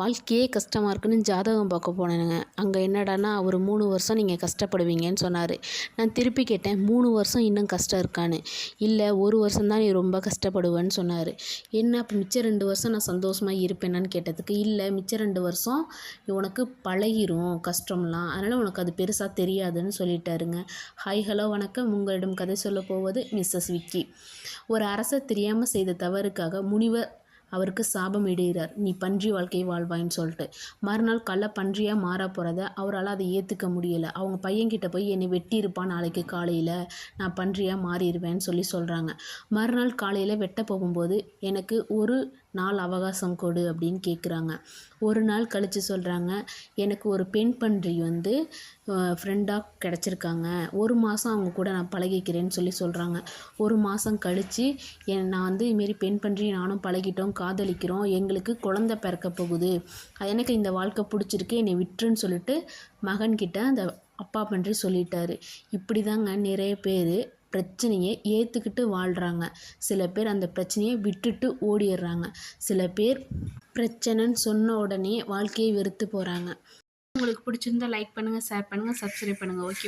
வாழ்க்கையே கஷ்டமாக இருக்குன்னு ஜாதகம் பார்க்க போனேனுங்க. அங்கே என்னடான்னா அவர் மூணு வருஷம் நீங்கள் கஷ்டப்படுவீங்கன்னு சொன்னார். நான் திருப்பி கேட்டேன் மூணு வருஷம் இன்னும் கஷ்டம் இருக்கான்னு. இல்லை ஒரு வருஷம் தான் நீ ரொம்ப கஷ்டப்படுவேன்னு சொன்னார். என்ன அப்போ மிச்சம் ரெண்டு வருஷம் நான் சந்தோஷமாக இருப்பேனான்னு கேட்டதுக்கு இல்லை மிச்சம் ரெண்டு வருஷம் உனக்கு பழகிரும் கஷ்டம்லாம். அதனால் உனக்கு அது பெருசாக தெரியாதுன்னு சொல்லிட்டாருங்க. ஹாய் ஹலோ வணக்கம். உங்களிடம் கதை சொல்ல போவது மிஸ்ஸஸ் விக்கி. ஒரு அரசர் தெரியாமல் செய்த தவறுக்காக முனிவர் அவருக்கு சாபம் இடுகிறார் நீ பன்றி வாழ்க்கை வாழ்வாயின்னு சொல்லிட்டு. மறுநாள் கள்ள பன்றியாக மாற போகிறத அவரால் அதை ஏற்றுக்க முடியலை. அவங்க பையன்கிட்ட போய் என்னை வெட்டியிருப்பான் நாளைக்கு காலையில். நான் பன்றியாக மாறிடுவேன்னு சொல்லி சொல்கிறாங்க மறுநாள் காலையில் வெட்ட போகும்போது எனக்கு ஒரு நாள் அவகாசம் கொடு அப்படின்னு கேட்குறாங்க ஒரு நாள் கழித்து சொல்கிறாங்க எனக்கு ஒரு பெண் பன்றி வந்து ஃப்ரெண்டாக கிடச்சிருக்காங்க. ஒரு மாதம் அவங்க கூட நான் பழகிக்கிறேன்னு சொல்லி சொல்கிறாங்க ஒரு மாதம் கழித்து என் நான் வந்து இதுமாரி பெண் பன்றி நானும் பழகிட்டோம் காதலிக்கிறோம் எங்களுக்கு குழந்த பிறக்க போகுது. எனக்கு இந்த வாழ்க்கை பிடிச்சிருக்கு என்னை விட்டுருன்னு சொல்லிட்டு மகன்கிட்ட அந்த அப்பா பன்றி சொல்லிட்டாரு. இப்படி தாங்க நிறைய பேர் பிரச்சனையை ஏற்றுக்கிட்டு வாழ்கிறாங்க சில பேர் அந்த பிரச்சனையை விட்டுட்டு ஓடிடுறாங்க. சில பேர் பிரச்சனைன்னு சொன்ன உடனே வாழ்க்கையை வெறுத்து போகிறாங்க உங்களுக்கு பிடிச்சிருந்தா லைக் பண்ணுங்கள் ஷேர் பண்ணுங்கள் சப்ஸ்கிரைப் பண்ணுங்கள் ஓகே